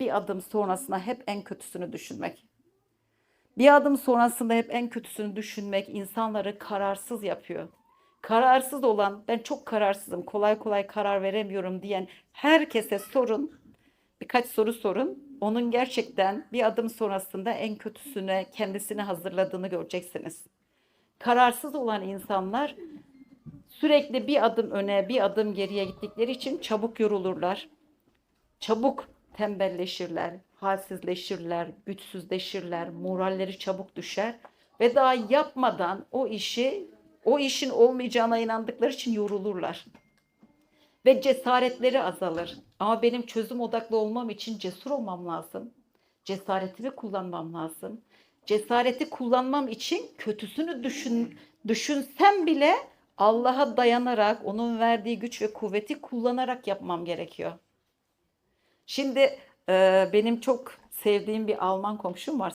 bir adım sonrasında hep en kötüsünü düşünmek. Bir adım sonrasında hep en kötüsünü düşünmek insanları kararsız yapıyor. Kararsız olan, ben çok kararsızım, kolay kolay karar veremiyorum diyen herkese sorun. Birkaç soru sorun. Onun gerçekten bir adım sonrasında en kötüsüne kendisini hazırladığını göreceksiniz. Kararsız olan insanlar sürekli bir adım öne, bir adım geriye gittikleri için çabuk yorulurlar. Çabuk tembelleşirler, halsizleşirler, güçsüzleşirler, moralleri çabuk düşer ve daha yapmadan o işi, o işin olmayacağına inandıkları için yorulurlar. Ve cesaretleri azalır. Ama benim çözüm odaklı olmam için cesur olmam lazım. Cesaretimi kullanmam lazım. Cesareti kullanmam için kötüsünü düşün, düşünsem bile Allah'a dayanarak, onun verdiği güç ve kuvveti kullanarak yapmam gerekiyor. Şimdi e, benim çok sevdiğim bir Alman komşum var.